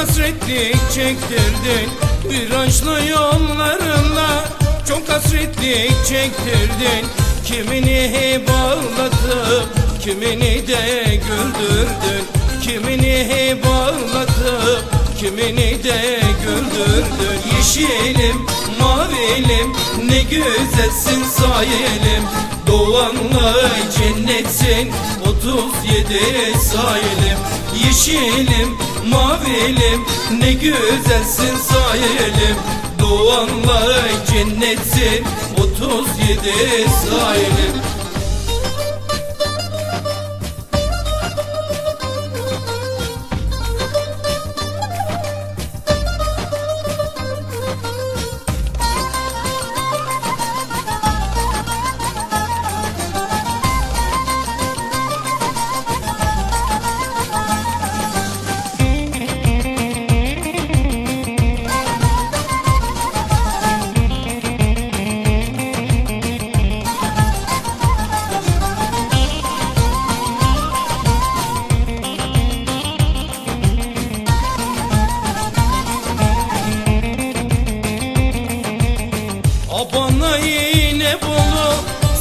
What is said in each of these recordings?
hasretlik çektirdin Virajlı yollarında Çok hasretlik çektirdin Kimini bağlatıp Kimini de güldürdün Kimini bağlatıp Kimini de güldürdün Yeşilim, mavilim Ne güzelsin sayelim Doğanla cennetsin 37 sayelim Yeşilim, mavilim Ne güzelsin sayelim Doğanla cennetsin 37 sayelim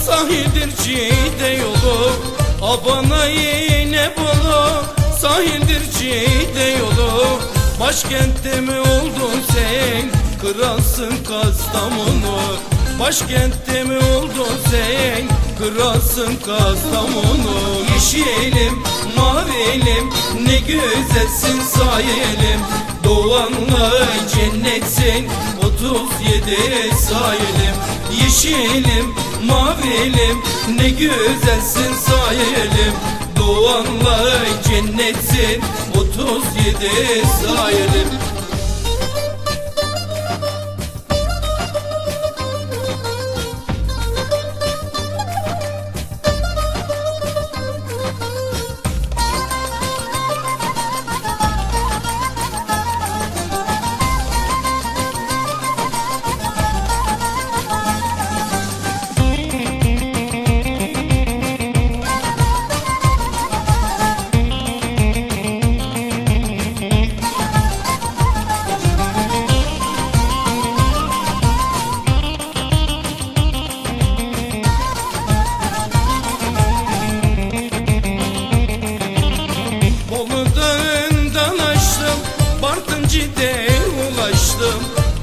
sahildir cide yolu Abana yine bolu. Sahildir cide yolu Başkentte mi oldun sen? Kralsın Kastamonu. Başkentte mi oldun sen? Kralsın Kastamonu. Yeşilim mavilim ne güzelsin sayelim Doğanla cennetsin 37 sayelim. Yeşilim, mavilim ne güzelsin sayelim. Doğanla cennetsin 37 sayelim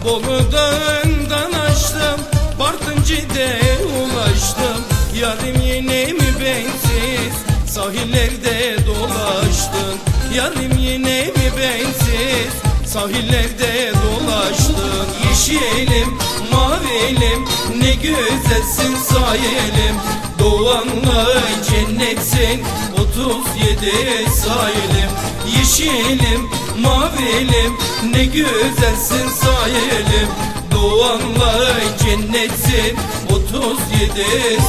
Bolu dağından açtım Bartıncı'da ulaştım. Yarim yine mi bensiz? Sahillerde dolaştın. Yarim yine mi bensiz? Sahillerde dolaştın. Yeşilim, mavilim Ne güzelsin sayelim Doğanla cennetsin 37 sayelim. Yeşilim, mavilim Ne güzelsin sayelim. Doğanla cennetsin 37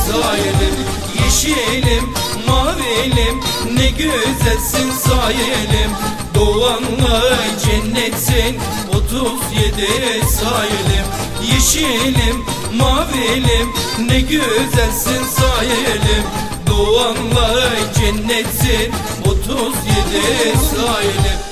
sayelim. Yeşilim, mavilim Ne güzelsin sayelim. Doğanla cennetsin 37 sayelim. Yeşilim, mavilim Ne güzelsin sayelim Doğanla cennetsin 37 sayelim